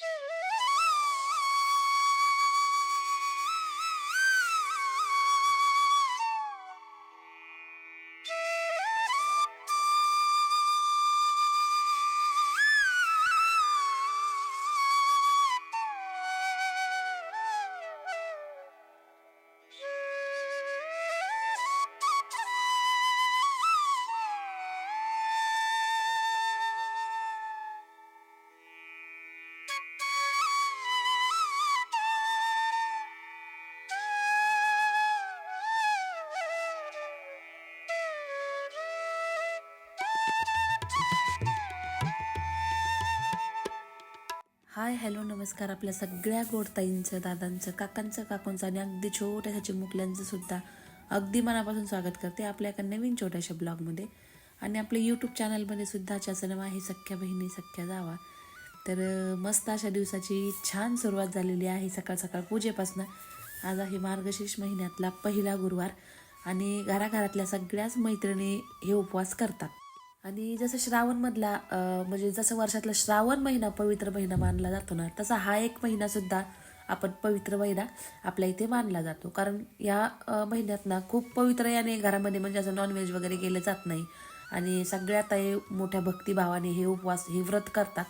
Yeah. Hi hello नमस्कार आपल्या सगळ्या गोडताईंचं दादांचं काकांचं काकूंचं आणि अगदी छोट्याशा चिमुकल्यांचं सुद्धा अगदी मनापासून स्वागत करते आपल्या एका नवीन छोट्याशा ब्लॉगमध्ये. आणि आपल्या यूट्यूब चॅनलमध्ये सुद्धा चसनम आहे सख्या बहिणी सख्या जावा. तर मस्त अशा दिवसाची छान सुरुवात झालेली आहे सकाळ सकाळ पूजेपासून. आज आहे मार्गशीर्ष महिन्यातला पहिला गुरुवार आणि घराघरातल्या सगळ्याच मैत्रिणी हे उपवास करतात. आणि जसं श्रावणमधला म्हणजे जसं वर्षातला श्रावण महिना पवित्र महिना मानला जातो ना तसा हा एक महिनासुद्धा आपण पवित्र महिना आपल्या इथे मानला जातो. कारण या महिन्यात ना खूप पवित्र याने घरामध्ये म्हणजे असं नॉनव्हेज वगैरे केलं जात नाही. आणि सगळ्यात हे मोठ्या भक्तिभावाने हे उपवास हे व्रत करतात.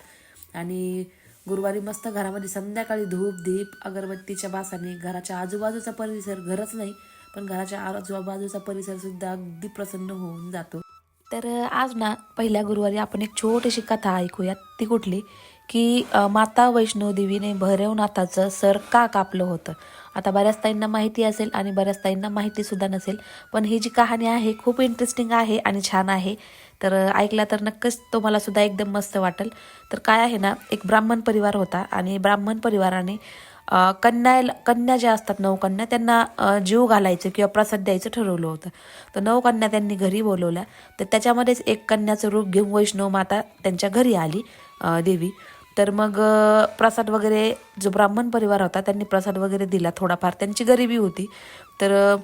आणि गुरुवारी मस्त घरामध्ये संध्याकाळी धूप दीप अगरबत्तीच्या वासाने घराच्या आजूबाजूचा परिसर घरच नाही पण घराच्या आजूबाजूचा परिसरसुद्धा अगदी प्रसन्न होऊन जातो. तर आज ना पहिल्या गुरुवारी आपण एक छोटीशी कथा ऐकूयात. ती कुठली? की माता वैष्णोदेवीने भैरवनाथाचं सर का कापलं होतं? आता बऱ्याच ताईंना माहिती असेल आणि बऱ्याच ताईंना माहिती सुद्धा नसेल पण ही जी कहाणी आहे खूप इंटरेस्टिंग आहे आणि छान आहे. तर ऐकला तर नक्कीच तुम्हाला सुद्धा एकदम मस्त वाटेल. तर काय आहे ना एक ब्राह्मण परिवार होता आणि ब्राह्मण परिवाराने कन्याला कन्या कन्या ज्या असतात नऊ कन्या त्यांना जीव घालायचं किंवा प्रसाद द्यायचं ठरवलं होतं. तर नऊ कन्या त्यांनी घरी बोलवल्या. तर त्याच्यामध्येच एक कन्याचं रूप घेऊन वैष्णव माता त्यांच्या घरी आली देवी. तर मग प्रसाद वगैरे जो ब्राह्मण परिवार होता त्यांनी प्रसाद वगैरे दिला थोडाफार. त्यांची गरिबी होती. तर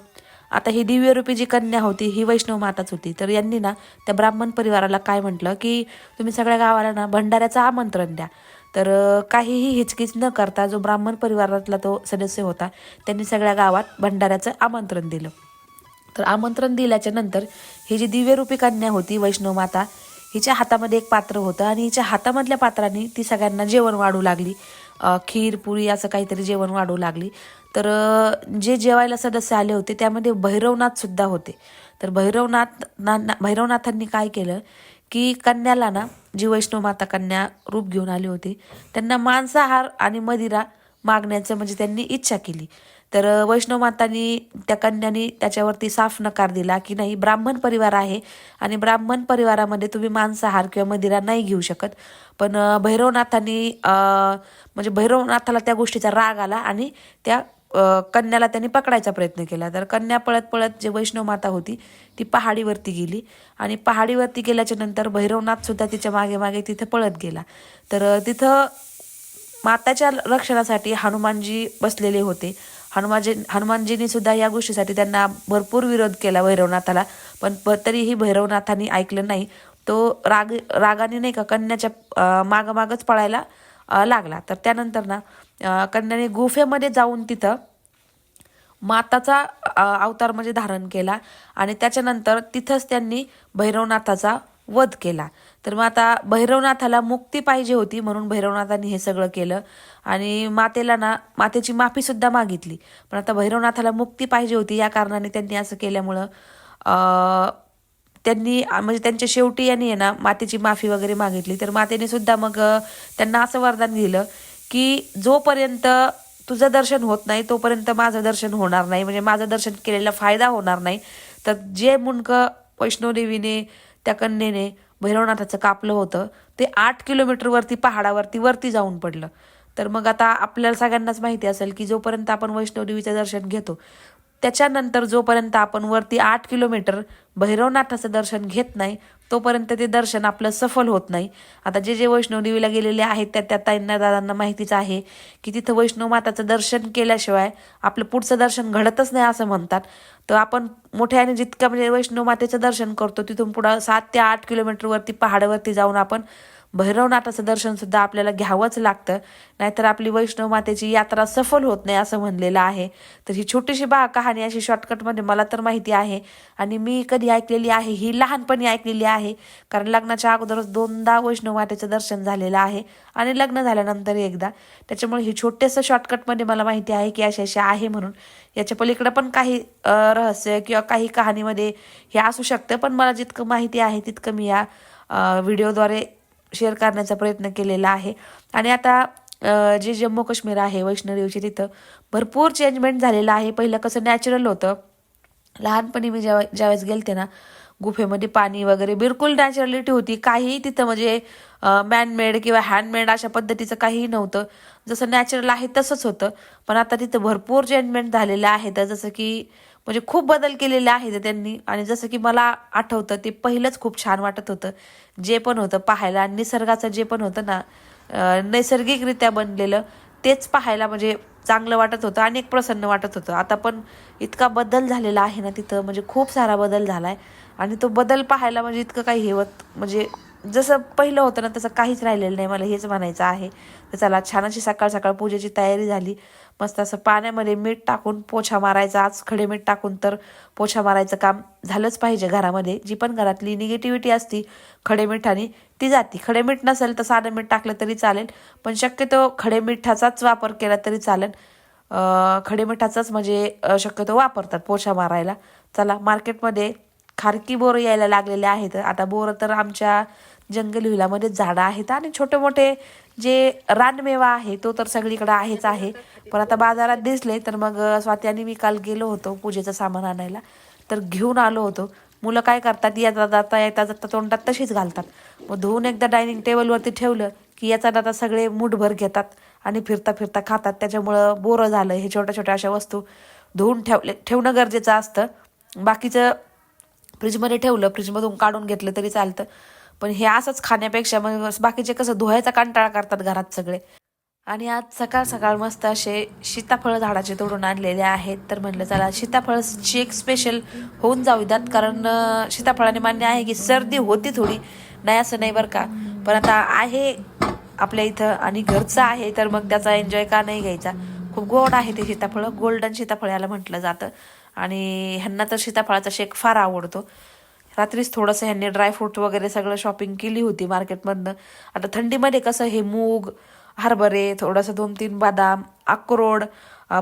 आता ही दिव्यरूपी जी कन्या होती ही वैष्णव माताच होती. तर यांनी ना त्या ब्राह्मण परिवाराला काय म्हटलं की तुम्ही सगळ्या गावाला ना भंडाऱ्याचं आमंत्रण द्या. तर काहीही हिचकिच न करता जो ब्राह्मण परिवारातला तो सदस्य होता त्यांनी सगळ्या गावात भंडाऱ्याचं आमंत्रण दिलं. तर आमंत्रण दिल्याच्या नंतर ही जी दिव्यरूपी कन्या होती वैष्णव माता हिच्या हातामध्ये एक पात्र होतं आणि हिच्या हातामधल्या पात्राने ती सगळ्यांना जेवण वाढू लागली. खीर पुरी असं काहीतरी जेवण वाढू लागली. तर जे जेवायला सदस्य आले होते त्यामध्ये भैरवनाथ सुद्धा होते. तर भैरवनाथ ना- भैरवनाथांनी काय केलं की कन्याला ना जी वैष्णव माता कन्या रूप घेऊन आली होती त्यांना मांसाहार आणि मदिरा मागण्याचं म्हणजे त्यांनी इच्छा केली. तर वैष्णव मातांनी त्या कन्यानी त्याच्यावरती साफ नकार दिला की नाही ब्राह्मण परिवार आहे आणि ब्राह्मण परिवारामध्ये तुम्ही मांसाहार किंवा मदिरा नाही घेऊ शकत. पण भैरवनाथांनी म्हणजे भैरवनाथाला त्या गोष्टीचा राग आला आणि त्या कन्याला त्यांनी पकडायचा प्रयत्न केला. तर कन्या पळत पळत जे वैष्णव माता होती ती पहाडीवरती गेली. आणि पहाडीवरती गेल्याच्यानंतर भैरवनाथ सुद्धा तिच्यामागे मागे तिथे पळत गेला. तर तिथं माताच्या रक्षणासाठी हनुमानजी बसलेले होते. हनुमानजी हनुमानजींनी सुद्धा या गोष्टीसाठी त्यांना भरपूर विरोध केला भैरवनाथाला. पण तरीही भैरवनाथांनी ऐकलं नाही. तो राग रागाने नाही का कन्याच्या अं, मागमागच पळायला लागला. तर त्यानंतर ना कन्याने गुफेमध्ये जाऊन तिथं माताचा अवतार म्हणजे धारण केला आणि त्याच्यानंतर तिथंच त्यांनी भैरवनाथाचा वध केला. तर मग आता भैरवनाथाला मुक्ती पाहिजे होती म्हणून भैरवनाथांनी हे सगळं केलं आणि मातेला ना मातेची माफीसुद्धा मागितली. पण आता भैरवनाथाला मुक्ती पाहिजे होती या कारणाने त्यांनी असं केल्यामुळं त्यांनी म्हणजे त्यांच्या शेवटी यांनी आहे ना मातेची माफी वगैरे मागितली. तर मातेने सुद्धा मग त्यांना असं वरदान दिलं की जोपर्यंत तुझं दर्शन होत नाही तोपर्यंत माझं दर्शन होणार नाही. म्हणजे माझं दर्शन केलेला फायदा होणार नाही. तर जे मुंडकं वैष्णोदेवीने त्या कन्येने भैरवनाथाचं कापलं होतं ते आठ किलोमीटरवरती पहाडावरती वरती जाऊन पडलं. तर मग आता आपल्याला सगळ्यांनाच माहिती असेल की जोपर्यंत आपण वैष्णोदेवीचं दर्शन घेतो त्याच्यानंतर जोपर्यंत आपण वरती आठ किलोमीटर भैरवनाथाचं दर्शन घेत नाही तोपर्यंत ते दर्शन आपलं सफल होत नाही. आता जे जे वैष्णव देवीला गेलेले आहेत त्या त्या ताईंना दादांना माहितीच आहे की तिथं वैष्णव माताचं दर्शन केल्याशिवाय आपलं पुढचं दर्शन घडतच नाही असं म्हणतात. तर आपण मोठ्याने जितकं म्हणजे वैष्णव मातेचं दर्शन करतो तिथून पुढं सात ते आठ किलोमीटरवरती पहाडावरती जाऊन आपण भैरवनाथाचं दर्शन सुद्धा आपल्याला घ्यावंच लागतं. नाहीतर आपली वैष्णव मातेची यात्रा सफल होत नाही असं म्हणलेलं आहे. तर ही छोटीशी बा कहाणी अशी शॉर्टकटमध्ये मला तर माहिती आहे. आणि मी कधी ऐकलेली आहे ही लहानपणी ऐकलेली आहे. कारण लग्नाच्या अगोदरच दोनदा वैष्णव मातेचं दर्शन झालेलं आहे. आणि लग्न झाल्यानंतर एकदा. त्याच्यामुळे ही छोटेसं शॉर्टकटमध्ये मला माहिती आहे की अशी अशी आहे म्हणून. याच्या पलीकडं पण काही रहस्य किंवा काही कहाणीमध्ये हे असू शकतं. पण मला जितकं माहिती आहे तितकं मी या व्हिडिओद्वारे शेअर करण्याचा प्रयत्न केलेला आहे. आणि आता जे जम्मू काश्मीर आहे वैष्णोदेवीचे तिथं भरपूर चेंजमेंट झालेलं आहे. पहिलं कसं नॅचरल होतं. लहानपणी मी ज्या ज्यावेळेस गेलते ना गुफेमध्ये पाणी वगैरे बिलकुल नॅचरलिटी होती काहीही तिथं म्हणजे मॅनमेड किंवा हँडमेड अशा पद्धतीचं काहीही नव्हतं. जसं नॅचरल आहे तसंच होतं. पण आता तिथं भरपूर चेंजमेंट झालेलं आहे. तर जसं की म्हणजे खूप बदल केलेले आहेत त्यांनी. आणि जसं की मला आठवतं ते पहिलंच खूप छान वाटत होतं. जे पण होतं पाहायला आणि निसर्गाचं जे पण होतं ना नैसर्गिकरित्या बनलेलं तेच पाहायला म्हणजे चांगलं वाटत होतं आणि एक प्रसन्न वाटत होतं. आता पण इतका बदल झालेला आहे ना तिथं म्हणजे खूप सारा बदल झाला आहे आणि तो बदल पाहायला म्हणजे इतकं काही हे होत म्हणजे जसं पहिलं होतं ना तसं काहीच राहिलेलं नाही. मला हेच म्हणायचं आहे. तर चला छान अशी सकाळ सकाळ पूजेची तयारी झाली. मस्त असं पाण्यामध्ये मीठ टाकून पोछा मारायचा. आज खडे मीठ टाकून तर पोछा मारायचं काम झालंच पाहिजे घरामध्ये. जी पण घरातली निगेटिव्हिटी असती खडे मिठाने ती जाती. खडे मीठ नसेल तर साधं मीठ टाकलं तरी चालेल. पण शक्यतो खडे मिठाचाच वापर केला तरी चालेल. खडे मिठाचाच म्हणजे शक्यतो वापरतात पोछा मारायला. चला मार्केटमध्ये खारकी बोरं यायला लागलेले आहेत. आता बोरं तर आमच्या जंगल विलामध्ये झाडं आहेत आणि छोटे मोठे जे रानमेवा आहे तो तर सगळीकडे आहेच आहे. पण आता बाजारात दिसले तर मग अं, स्वाती आणि मी काल गेलो होतो पूजेचं सामान आणायला. तर घेऊन आलो होतो. मुलं काय करतात येता जाता येता जाता तोंडात तशीच घालतात. मग धुवून एकदा डायनिंग टेबलवरती ठेवलं की याचा दादा सगळे मुठभर घेतात आणि फिरता फिरता खातात. त्याच्यामुळं बोरं झालं. हे छोट्या छोट्या अशा वस्तू धुवून ठेवले ठेवणं गरजेचं असतं. बाकीचं फ्रीजमध्ये ठेवलं फ्रीजमधून काढून घेतलं तरी चालतं. पण हे असंच खाण्यापेक्षा मग बाकीचे कसं धुवायचा कंटाळा करतात घरात सगळे. आणि आज सकाळ सकाळ मस्त असे सीताफळ झाडाचे तोडून आणलेले आहेत. तर म्हणलं चला सीताफळची एक स्पेशल होऊन जाऊ द्यात कारण सीताफळाने मान्य आहे की सर्दी होती थोडी. नाही असं नाही बरं का. पण आता आहे आपल्या इथं आणि घरचं आहे तर मग त्याचा एन्जॉय का नाही घ्यायचा. खूप गोड आहे ते सीताफळं. गोल्डन सीताफळ याला म्हटलं जातं. आणि ह्यांना तर सीताफळाचा शेक फार आवडतो. रात्रीच थोडंसं ह्यांनी ड्रायफ्रूट वगैरे सगळं शॉपिंग केली होती मार्केटमधनं आता थंडीमध्ये कसं हे मूग हरभरे थोडंसं दोन तीन बदाम अक्रोड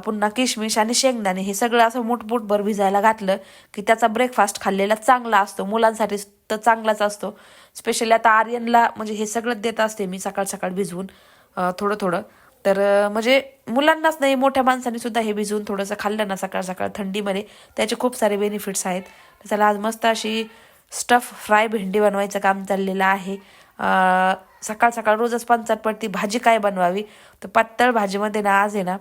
पुन्हा किशमिश आणि शेंगदाणे हे सगळं असं मुठमुठभर भिजायला घातलं की त्याचा ब्रेकफास्ट खाल्लेला चांगला असतो. मुलांसाठी तर चांगलाच असतो. स्पेशली आता आर्यनला म्हणजे हे सगळं देत असते मी सकाळ सकाळ भिजवून थोडं थोडं. तर म्हणजे मुलांनाच नाही मोठ्या माणसांनी सुद्धा हे भिजवून थोडंसं खाल्लं ना सकाळ सकाळ थंडीमध्ये त्याचे खूप सारे बेनिफिट्स आहेत. त्याला आज मस्त अशी स्टफ फ्राय भेंडी बनवायचं काम चाललेलं आहे. सकाळ सकाळ रोजच पंचात पडती भाजी काय बनवावी? तर पातळ भाजीमध्ये ना आज आहे ना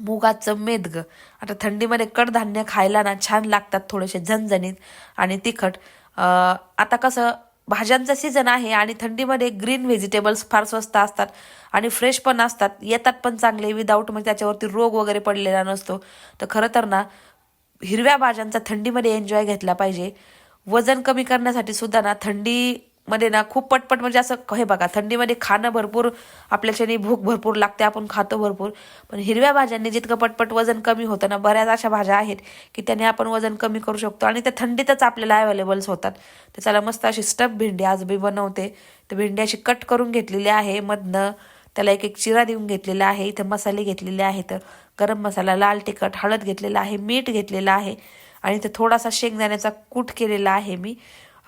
मुगाचं मेदग आता थंडीमध्ये कडधान्य खायला ना छान लागतात थोडेसे झणझणीत आणि तिखट. आता कसं भाज्यांचा सीझन आहे आणि थंडीमध्ये ग्रीन व्हेजिटेबल्स फार स्वस्त असतात आणि फ्रेश पण असतात. येतात पण चांगले विदाऊट म्हणजे त्याच्यावरती रोग वगैरे पडलेला नसतो. तर खरं तर ना हिरव्या भाज्यांचा थंडीमध्ये एन्जॉय घेतला पाहिजे. वजन कमी करण्यासाठी सुद्धा ना थंडीमध्ये ना खूप पटपट म्हणजे असं हे बघा थंडीमध्ये खाणं भरपूर आपल्याच्याने भूक भरपूर लागते आपण खातो भरपूर. पण हिरव्या भाज्यांनी जितकं पटपट वजन कमी होतं ना बऱ्याच अशा भाज्या आहेत की त्याने आपण वजन कमी करू शकतो आणि त्या थंडीतच आपल्याला अवेलेबल्स होतात. तर चला मस्त अशी स्टफ भेंडी आज मी बनवते. तर भेंडी अशी कट करून घेतलेली आहे मधनं. त्याला एक एक चिरा देऊन घेतलेला आहे इथं मसाले घेतलेले आहेत गरम मसाला लाल तिखट हळद घेतलेला आहे मीठ घेतलेलं आहे. आणि ते थोडासा शेंगदाण्याचा कूट केलेला आहे मी.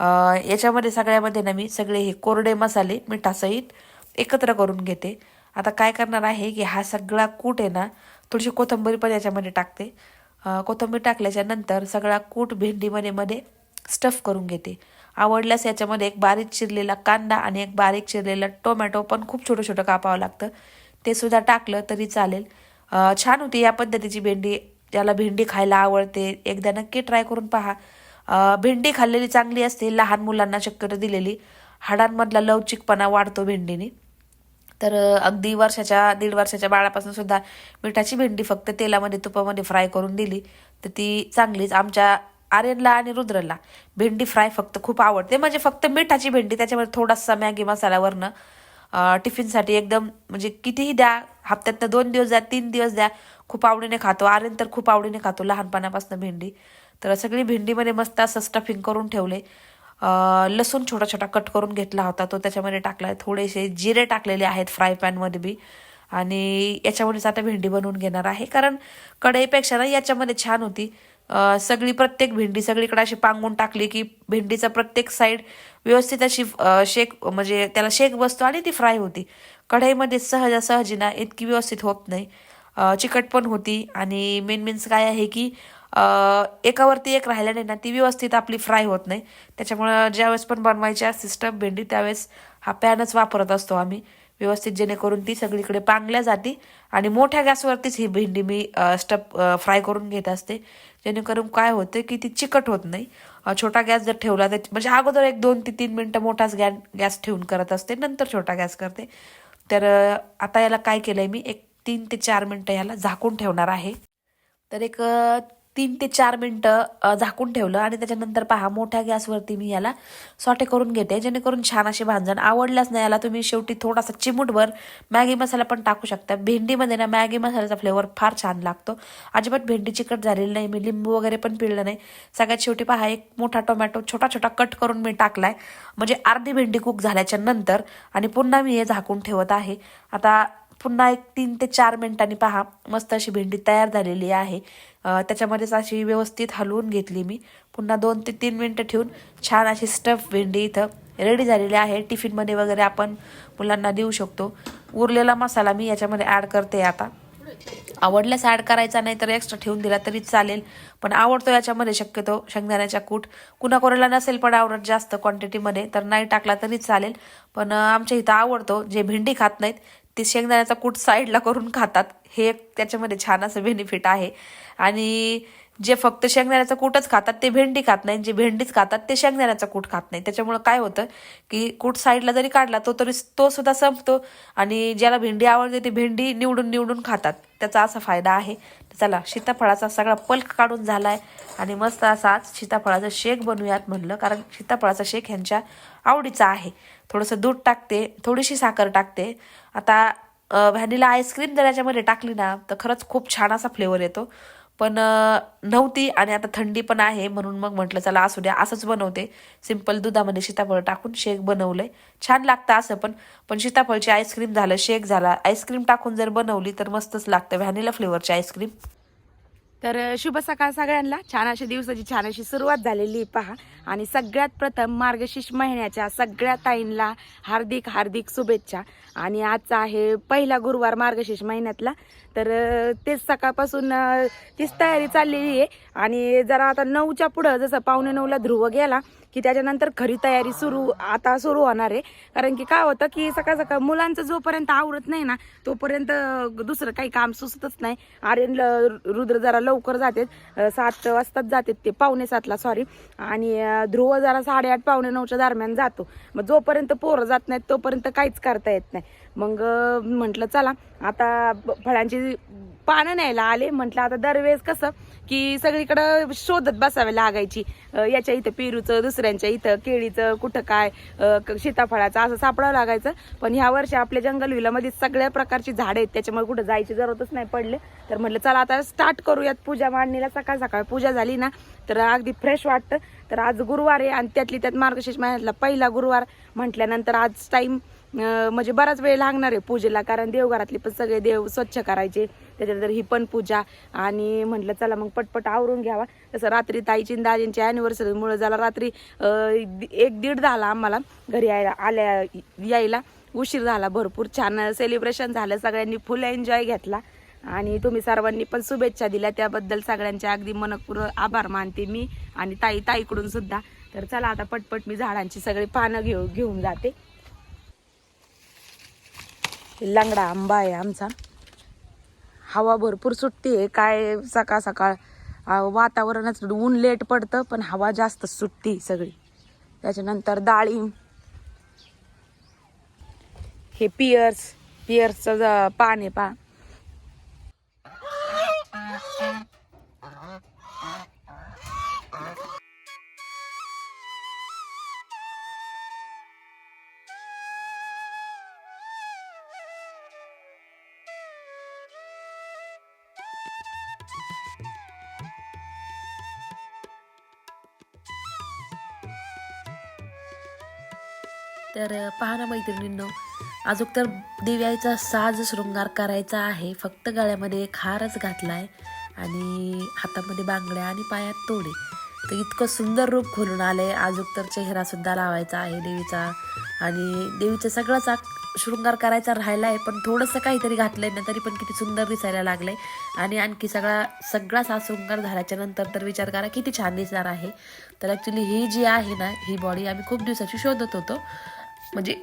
याच्यामध्ये सगळ्यामध्ये ना मी सगळे हे कोरडे मसाले मिठासहित एकत्र करून घेते. आता काय करणार आहे की हा सगळा कूट आहे ना थोडीशी कोथंबरी पण याच्यामध्ये टाकते. कोथंबीर कोथिंबीर टाकल्याच्या नंतर सगळा कूट भेंडीमध्ये मध्ये स्टफ करून घेते. आवडल्यास याच्यामध्ये एक बारीक चिरलेला कांदा आणि एक बारीक चिरलेला टोमॅटो पण खूप छोटं छोटं कापावं लागतं. ते सुद्धा टाकलं तरी चालेल. छान होती या पद्धतीची भेंडी. ज्याला भेंडी खायला आवडते. एकदा नक्की ट्राय करून पहा. भेंडी खाल्लेली चांगली असते लहान मुलांना शक्यतो दिलेली. हाडांमधला लवचिकपणा वाढतो भेंडीने. तर अगदी वर्षाच्या दीड वर्षाच्या बाळापासून सुद्धा मिठाची भेंडी फक्त तेलामध्ये तुपामध्ये फ्राय करून दिली तर ती चांगलीच आमच्या आर्यनला आणि रुद्रला भेंडी फ्राय फक्त खूप आवडते. म्हणजे फक्त मिठाची भेंडी त्याच्यामध्ये थोडासा मॅगी मसाल्यावरनं टिफिनसाठी एकदम म्हणजे कितीही द्या हप्त्यातनं दोन दिवस द्या तीन दिवस द्या खूप आवडीने खातो. आर्यन तर खूप आवडीने खातो लहानपणापासून भेंडी. तर सगळी भेंडीमध्ये मस्त असं स्टफिंग करून ठेवले. लसूण छोटा छोटा कट करून घेतला होता. तो त्याच्यामध्ये टाकला. थोडेसे जिरे टाकलेले आहेत फ्राय पॅनमध्ये बी. आणि याच्यामध्येच आता भेंडी बनवून घेणार आहे. कारण कढईपेक्षा ना याच्यामध्ये छान होती. सगळी प्रत्येक भेंडी सगळीकडे अशी पांगून टाकली की भेंडीचा प्रत्येक साईड व्यवस्थित अशी शेक म्हणजे त्याला शेक बसतो आणि ती फ्राय होती. कढईमध्ये सहजासहजी ना इतकी व्यवस्थित होत नाही. चिकट पण होती आणि मेन मीन्स काय आहे की एकावरती एक राहिल्याने ना ती व्यवस्थित आपली फ्राय होत नाही. त्याच्यामुळं ज्यावेळेस पण बनवायची असते स्टफ भेंडी त्यावेळेस हा पॅनच वापरत असतो आम्ही. व्यवस्थित जेणेकरून ती सगळीकडे पांगल्या जाते आणि मोठ्या गॅसवरतीच ही भेंडी मी स्टफ फ्राय करून घेत असते. जेणेकरून काय होतं की ती चिकट होत नाही. छोटा गॅस जर ठेवला तर म्हणजे अगोदर एक दोन ते तीन मिनटं मोठाच गॅ गॅस ठेवून करत असते नंतर छोटा गॅस करते. तर आता याला काय केलं आहे मी? एक तीन ते चार मिनटं याला झाकून ठेवणार आहे. तर एक तीन ते चार मिनटं झाकून ठेवलं आणि त्याच्यानंतर पहा मोठ्या गॅसवरती मी याला सॉटे करून घेते जेणेकरून छान असे भांजण आवडल्याच नाही याला तुम्ही शेवटी थोडासा चिमूटभर मॅगी मसाला पण टाकू शकता. भेंडीमध्ये ना मॅगी मसाल्याचा फ्लेवर फार छान लागतो. अजिबात भेंडी चिकट झालेली नाही मी लिंबू वगैरे पण पिळलं नाही. सगळ्यात शेवटी पहा एक मोठा टोमॅटो छोटा छोटा कट करून मी टाकलाय. म्हणजे अर्धी भेंडी कुक झाल्याच्यानंतर आणि पुन्हा मी हे झाकून ठेवत आहे. आता पुन्हा एक तीन ते चार मिनिटांनी पहा. मस्त अशी भेंडी तयार झालेली आहे. त्याच्यामध्येच अशी व्यवस्थित हलवून घेतली मी. पुन्हा दोन ते तीन मिनटं ठेवून छान अशी स्टफ भेंडी इथं रेडी झालेली आहे. टिफिनमध्ये वगैरे आपण मुलांना देऊ शकतो. उरलेला मसाला मी याच्यामध्ये ॲड करते आता. आवडल्यास ॲड करायचा नाही तर एक्स्ट्रा ठेवून दिला तरी चालेल. पण आवडतो याच्यामध्ये शक्यतो शेंगदाण्याचा कूट. कुणाकोणाला नसेल पण आवडत जास्त क्वांटिटीमध्ये तर नाही टाकला तरी चालेल. पण आमच्या इथं आवडतो. जे भेंडी खात नाहीत ते शेंगदाण्याचा कूट साईडला करून खातात. हे एक त्याच्यामध्ये छान असं बेनिफिट आहे. आणि जे फक्त शेंगदाण्याचं कूटच खातात ते भेंडी खात नाही. जे भेंडीच खातात ते शेंगदाण्याचा कूट खात नाही. त्याच्यामुळं काय होतं की कूट साईडला जरी काढला तो तरी तो सुद्धा संपतो. आणि ज्याला भेंडी आवडते ते भेंडी निवडून निवडून खातात. त्याचा असा फायदा आहे. चला सीताफळाचा सगळा पल्क काढून झाला आहे आणि मस्त असा आज सीताफळाचा शेक बनवूयात म्हणलं कारण सीताफळाचा शेक ह्यांच्या आवडीचा आहे. थोडंसं दूध टाकते थोडीशी साखर टाकते. आता व्हॅनिला आईस्क्रीम जर याच्यामध्ये टाकली ना तर खरंच खूप छान असा फ्लेवर येतो. पण नव्हती आणि आता थंडी पण आहे म्हणून मग म्हटलं चला असू द्या. असंच बनवते. सिंपल दुधामध्ये सीताफळ टाकून शेक बनवलं छान लागतं असं पण पण सीताफळची आईस्क्रीम झालं शेक झाला. आईस्क्रीम टाकून जर बनवली तर मस्तच लागतं. व्हॅनिला फ्लेवरची आईस्क्रीम तर शुभ सकाळ सगळ्यांना. छान अशी दिवसाची छान अशी सुरुवात झालेली आहे पहा. आणि सगळ्यात प्रथम मार्गशीर्ष महिन्याच्या सगळ्या ताईंना हार्दिक हार्दिक शुभेच्छा. आणि आजचा आहे पहिला गुरुवार मार्गशीर्ष महिन्यातला. तर तेच सकाळपासून तीच तयारी चाललेली आहे. आणि जरा आता नऊच्या पुढं जसं पावणे नऊला ध्रुव गेला की त्याच्यानंतर खरी तयारी सुरू आता सुरू होणार आहे. कारण की काय होतं की सकाळ सकाळ मुलांचं जोपर्यंत आवडत नाही ना तोपर्यंत दुसरं काही काम सुचतच नाही. आर्यन ल- रुद्र जरा लवकर जातात सात वाजताच जातात ते पावणे सातला सॉरी आणि ध्रुव जरा साडेआठ पावणे नऊच्या दरम्यान जातो. मग जोपर्यंत पोरं जात नाहीत तोपर्यंत काहीच करता येत नाही. मग म्हटलं चला आता ब- फळांची पानं न्यायला आले. म्हटलं आता दरवेळेस कसं की सगळीकडं शोधत बसावे लागायची. याच्या इथं पेरूचं दुसऱ्यांच्या इथं केळीचं कुठं काय क- सीताफळाचं असं सापडावं लागायचं. पण ह्या वर्षी आपल्या जंगल विलामध्ये सगळ्या प्रकारची झाडं आहेत. त्याच्यामुळे कुठं जायची जरूरतच नाही पडले. तर म्हटलं चला आता स्टार्ट करूयात पूजा मांडणीला. सकाळ सकाळ पूजा झाली ना तर अगदी फ्रेश वाटतं. तर आज गुरुवार आहे आणि त्यातली त्यात मार्गशीर्ष महिन्यातला पहिला गुरुवार म्हटल्यानंतर आज टाईम म्हणजे बराच वेळ लागणार आहे पूजेला कारण देवघरातले पण सगळे देव स्वच्छ करायचे. त्याच्यानंतर ही पण पूजा. आणि म्हटलं चला मग पटपट आवरून घ्यावा. तसं रात्री ताईची आणि दाजींची अॅनिव्हर्सरीमुळे झाला रात्री एक दीड झाला आम्हाला. घरी यायला आल्या यायला उशीर झाला भरपूर. छान सेलिब्रेशन झालं सगळ्यांनी फुल एन्जॉय घेतला. आणि तुम्ही सर्वांनी पण शुभेच्छा दिल्या. त्याबद्दल सगळ्यांचे अगदी मनपूर्वक आभार मानते मी आणि ताई ताईकडून सुद्धा. तर चला आता पटपट मी झाडांची सगळी पानं घेऊ घेऊन जाते. लंगडा आंबा आहे आमचा. हवा भरपूर सुट्टी आहे. काय सकाळ सकाळ वातावरणच ऊन लेट पडतं पण हवा जास्त सुट्टी सगळी. त्याच्यानंतर डाळिंब हे पियर्स पियर्सचं ज- पान आहे पा तर पहा ना मैत्रिणींनो. अजून तर दिव्याचा साज शृंगार करायचा आहे. फक्त गळ्यामध्ये एक हारच घातलाय आणि हातामध्ये बांगड्या आणि पायात तोडे. तर इतकं सुंदर रूप खोलून आलंय. अजून तर चेहरा सुद्धा लावायचा आहे देवीचा. आणि देवीचा सगळाच शृंगार करायचा राहिला आहे पण थोडंसं काहीतरी घातलंय ना तरी पण किती सुंदर दिसायला लागलंय. आणि आणखी सगळा सगळाच हा शृंगार झाल्याच्यानंतर तर विचार करा किती छान दिसणार आहे. तर ॲक्च्युली ही जी आहे ना ही बॉडी आम्ही खूप दिवसाची शोधत होतो. म्हणजे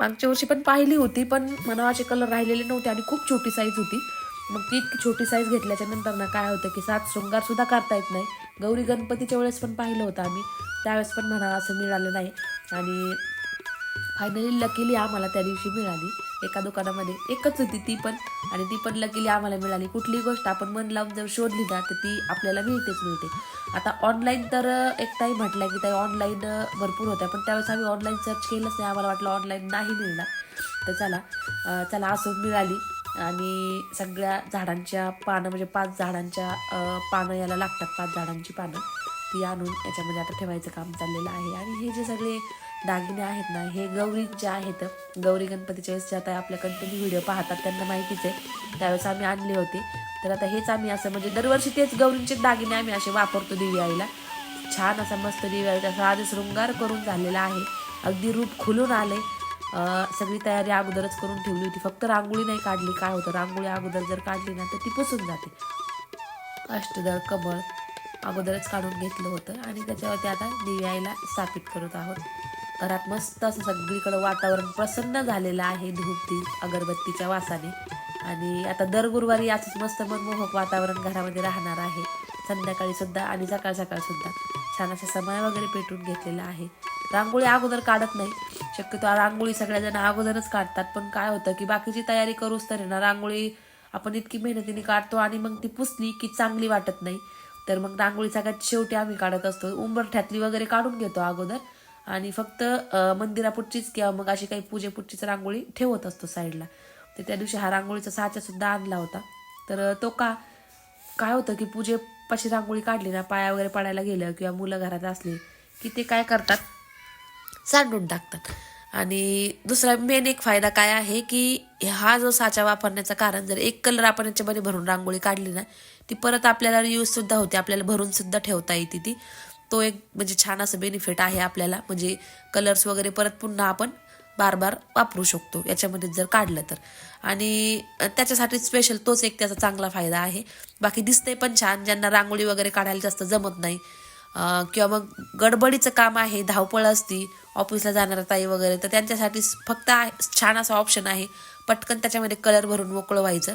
मागच्या वर्षी पण पाहिली होती पण मनावाचे कलर राहिलेले नव्हते आणि खूप छोटी साईज होती. मग ती इतकी छोटी साईज घेतल्याच्या नंतर ना काय होतं की सात शृंगार सुद्धा करता येत नाही. गौरी गणपतीच्या वेळेस पण पाहिलं होतं आम्ही. त्यावेळेस पण म्हणा असं मिळालं नाही. आणि फायनली लकीली आम्हाला त्या दिवशी मिळाली. एका दुकानामध्ये एकच होती ती पण. आणि ती पण लकीली आम्हाला मिळाली. कुठलीही गोष्ट आपण मन लावून जर शोधली ना तर ती आपल्याला मिळतेच मिळते. आता ऑनलाईन तर एक ताई म्हटलं की ताई ऑनलाईन भरपूर होत्या. पण त्यावेळेस आम्ही ऑनलाईन सर्च केलंच नाही. आम्हाला वाटलं ऑनलाईन नाही मिळणार. तर चला चला असं मिळाली. आणि सगळ्या झाडांच्या पानं म्हणजे पाच झाडांच्या पानं याला लागतात. पाच झाडांची पानं. ती आणून याच्यामध्ये आता ठेवायचं काम चाललेलं आहे. आणि हे जे सगळे दागिने आहेत ना हे गौरी जे आहेत गौरी गणपतीच्या वेळेस जे आता आपल्या कंटिन्यू व्हिडिओ पाहतात त्यांना माहितीच आहे. त्यावेळेस आम्ही आणले होते. तर आता हेच आम्ही असं म्हणजे दरवर्षी तेच गौरींचे दागिने आम्ही असे वापरतो दिवी आईला. छान असा मस्त दिवी आईचा साध शृंगार करून झालेला आहे. अगदी रूप खुलून आले सगळी तयारी अगोदरच करून ठेवली होती. फक्त रांगोळी नाही काढली काय होतं रांगोळी अगोदर जर काढली ना तर ती पुसून जाते. अष्टदळ कमळ अगोदरच काढून घेतलं होतं आणि त्याच्यावरती आता दिव्याईला स्थापित करत आहोत. घरात मस्त असं सगळीकडं वातावरण प्रसन्न झालेलं आहे धूपती अगरबत्तीच्या वासाने. आणि आता दर गुरुवारी असंच मस्त मनमोहक वातावरण घरामध्ये राहणार आहे. संध्याकाळी सुद्धा आणि सकाळ सकाळ सुद्धा छान असा समय वगैरे पेटून घेतलेला आहे. रांगोळी अगोदर काढत नाही. शक्यतो रांगोळी सगळ्याजण अगोदरच काढतात. पण काय होतं की बाकीची तयारी करूच तर ना रांगोळी आपण इतकी मेहनतीने काढतो आणि मग ती पुसली की चांगली वाटत नाही. तर मग रांगोळी सगळ्यात शेवटी आम्ही काढत असतो. उंबरठ्यातली वगैरे काढून घेतो अगोदर. आणि फक्त मंदिरापुढचीच किंवा मग अशी काही पूजेपुढचीच रांगोळी ठेवत असतो साईडला. तर त्या दिवशी हा रांगोळीचा साचा सुद्धा आणला होता. तर तो का काय होतं की पूजेपाशी रांगोळी काढली ना पाया वगैरे पडायला गेलं किंवा मुलं घरात असली की ते काय करतात? सांडून टाकतात. आणि दुसरा मेन एक फायदा काय आहे की हा जो साचा वापरण्याचं कारण जर एक कलर आपण याच्यामध्ये भरून रांगोळी काढली ना ती परत आपल्याला यूजसुद्धा होते. आपल्याला भरूनसुद्धा ठेवता येते ती. तो एक म्हणजे छान असं बेनिफिट आहे आपल्याला. म्हणजे कलर्स वगैरे परत पुन्हा आपण बार बार वापरू शकतो. याच्यामध्ये जर काढलं तर. आणि त्याच्यासाठी स्पेशल तोच एक त्याचा चांगला फायदा आहे. बाकी दिसते पण छान. ज्यांना रांगोळी वगैरे काढायला जास्त जमत नाही. किंवा मग गडबडीचं काम आहे धावपळ असती ऑफिसला जाणाऱ्या ताई वगैरे तर त्यांच्यासाठी फक्त छान असा ऑप्शन आहे. पटकन त्याच्यामध्ये कलर भरून मोकळं व्हायचं.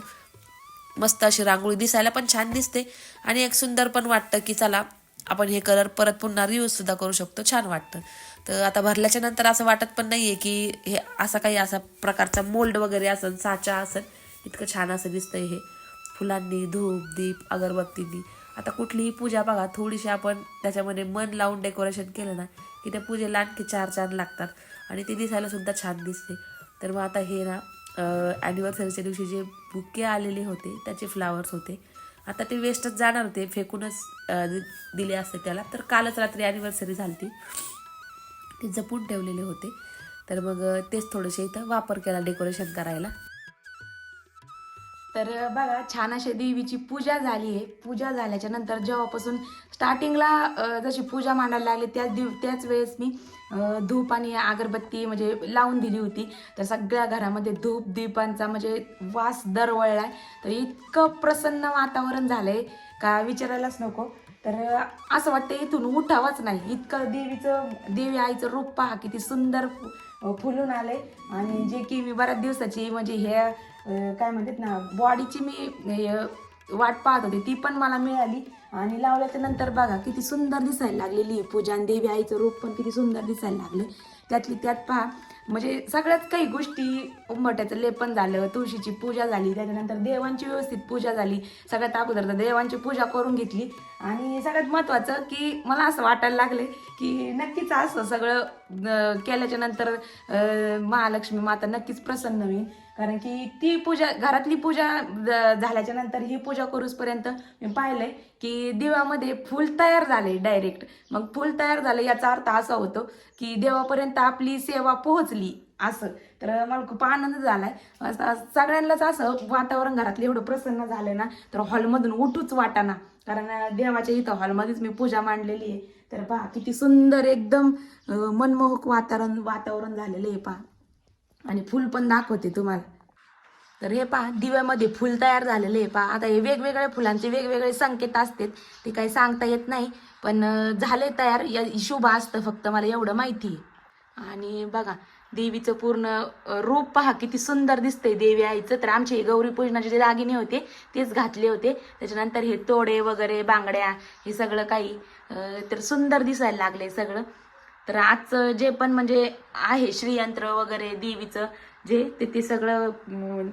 मस्त अशी रांगोळी दिसायला पण छान दिसते. आणि एक सुंदर पण वाटतं की चला आपण हे कलर परत पुन्हा रियूज सुद्धा करू शकतो. छान वाटतं. तर आता भरल्याच्या नंतर असं वाटत पण नाही आहे की हे असा काही असा प्रकारचा मोल्ड वगैरे असन साचा असन इतकं छान असं दिसतंय हे. फुलांनी धूप दीप अगरबत्तींनी. आता कुठलीही पूजा बघा थोडीशी आपण त्याच्यामध्ये मन लावून डेकोरेशन केलं ना की त्या पूजेला आणखी चार चार लागतात. आणि ते दिसायला सुद्धा छान दिसते. तर मग आता हे ना ॲनिव्हर्सरीच्या दिवशी जे बुके आलेले होते त्याचे फ्लावर्स होते. आता ते वेस्टच जाणार होते फेकूनच दि- दिले असते त्याला. तर कालच रात्री ॲनिव्हर्सरी झाली ती ते जपून ठेवलेले होते. तर मग तेच थोडेसे इथं वापर केला डेकोरेशन करायला. तर बघा छान अशी देवीची पूजा झाली आहे. पूजा झाल्याच्यानंतर जेव्हापासून स्टार्टिंगला जशी पूजा मांडायला लागली त्याच दिव त्याच वेळेस मी धूप आणि अगरबत्ती म्हणजे लावून दिली होती. तर सगळ्या घरामध्ये धूप दीपांचा म्हणजे वास दरवळला आहे तर इतकं प्रसन्न वातावरण झालंय का विचारायलाच नको. तर असं वाटतं इथून उठावंच नाही. इतकं देवीचं देवी आईचं रूप पहा किती सुंदर फु- फुलून आलंय. आणि जे की मी बऱ्याच दिवसाची म्हणजे हे काय म्हणतात ना बॉडीची मी वाट पाहत होती ती पण मला मिळाली. आणि लावल्याच्या नंतर बघा किती सुंदर दिसायला लागलेली आहे. पूजा आणि देवी आईचं रूप पण किती सुंदर दिसायला लागलं. त्यातली त्यात पहा म्हणजे सगळ्याच काही गोष्टी उंबट्याचं लेपन झालं तुळशीची पूजा झाली त्याच्यानंतर देवांची व्यवस्थित पूजा झाली. सगळ्यात अगोदर तर देवांची पूजा करून घेतली. आणि सगळ्यात महत्त्वाचं की मला असं वाटायला लागले की नक्कीच असं सगळं केल्याच्यानंतर महालक्ष्मी माता नक्कीच प्रसन्न होईल. कारण की ती पूजा घरातली पूजा झाल्याच्यानंतर ही पूजा करूसपर्यंत मी पाहिलंय की देवामध्ये फुल तयार झाले डायरेक्ट मग फुल तयार झालं याचा अर्थ असा होतो की देवापर्यंत आपली सेवा पोहोचली असं. तर मला खूप आनंद झालाय. असं- सगळ्यांनाच असं वातावरण घरातलं एवढं प्रसन्न झालं ना तर हॉलमधून उठूच वाटाना. कारण देवाच्या इथं हॉलमध्येच मी पूजा मांडलेली आहे. तर पहा किती सुंदर एकदम मनमोहक वातावरण वातावरण झालेलं आहे पहा. आणि फुल पण दाखवते तुम्हाला. तर हे पहा दिव्यामध्ये फुल तयार झालेले आहे. पहा आता हे वेगवेगळ्या फुलांचे वेगवेगळे संकेत असतात. ते काही सांगता येत नाही पण झाले तयार. या शुभ असतं फक्त मला एवढं माहिती आहे. आणि बघा देवीचं पूर्ण रूप पहा किती सुंदर दिसतंय देवी आईचं. तर आमचे हे गौरी पूजनाचे जे दागिने होते तेच घातले होते. त्याच्यानंतर हे तोडे वगैरे बांगड्या हे सगळं काही तर सुंदर दिसायला लागले सगळं. तर आजचं जे पण म्हणजे आहे श्रीयंत्र वगैरे देवीचं जे ते ते सगळं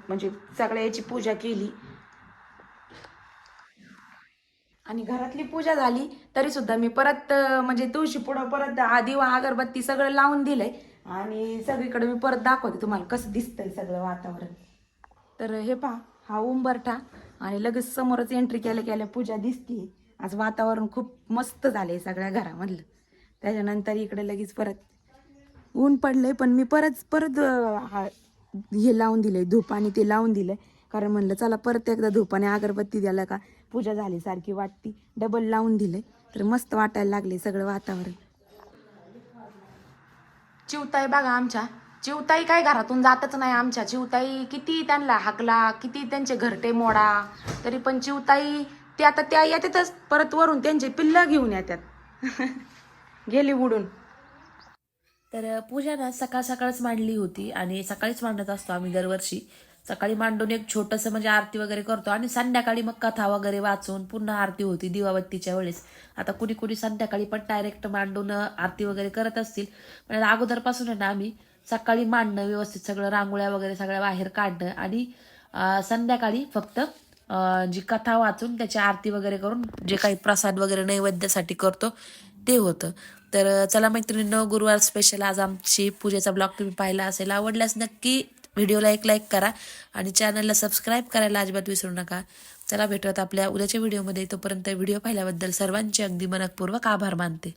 म्हणजे सगळ्या याची पूजा केली. आणि घरातली पूजा झाली तरी सुद्धा मी परत म्हणजे तुळशी पुढं परत आ- दिवा अगरबत्ती सगळं लावून दिलंय. आणि सगळीकडे मी परत दाखवते तुम्हाला कसं दिसतंय सगळं वातावरण. तर हे पहा हा उंबरठा आणि लगेच समोरच एंट्री केल्या केल्या पूजा दिसते आज वातावरण खूप मस्त झालंय सगळ्या घरामधलं. त्याच्यानंतर इकडे लगेच परत ऊन पडलंय पण मी परत परत हे लावून दिलंय धूप आणि ते लावून दिलंय. कारण म्हणलं चला परत एकदा धूप आणि अगरबत्ती द्यायला का? पूजा झाली सारखी वाटती. डबल लावून दिलंय. तर मस्त वाटायला लागले सगळं वातावरण. चिवताई बघा आमच्या. चिवताई काय घरातून जातच नाही आमच्या. चिवताई किती त्यांना हाकला किती त्यांचे घरटे मोडा. तरी पण चिवताई ते आता त्या येतातच. परत वरून त्यांचे पिल्ल घेऊन येतात. गेली उडून. तर पूजा ना सकाळ सकाळच मांडली होती आणि सकाळीच मांडत असतो आम्ही दरवर्षी. सकाळी मांडून एक छोटंसं म्हणजे आरती वगैरे करतो आणि संध्याकाळी मग कथा वगैरे वाचून पुन्हा आरती होती दिवाबत्तीच्या वेळेस. आता कुणी कुणी संध्याकाळी पण डायरेक्ट मांडून आरती वगैरे करत असतील. पण अगोदरपासून आहे ना आम्ही सकाळी मांडणं व्यवस्थित सगळं रांगोळ्या वगैरे सगळ्या बाहेर काढणं आणि संध्याकाळी फक्त जी कथा वाचून त्याची आरती वगैरे करून जे काही प्रसाद वगैरे नैवेद्यासाठी करतो ते होतं. तर चला मैत्रिणींनो गुरुवार स्पेशल आज आमची पूजेचा ब्लॉग तुम्ही पाहिला असेल आवडल्यास नक्की व्हिडिओला एक लाईक करा आणि चॅनलला सबस्क्राईब करायला अजिबात विसरू नका. चला भेटूयात आपल्या उद्याच्या व्हिडिओमध्ये तोपर्यंत व्हिडिओ पाहिल्याबद्दल सर्वांचे अगदी मनपूर्वक आभार मानते.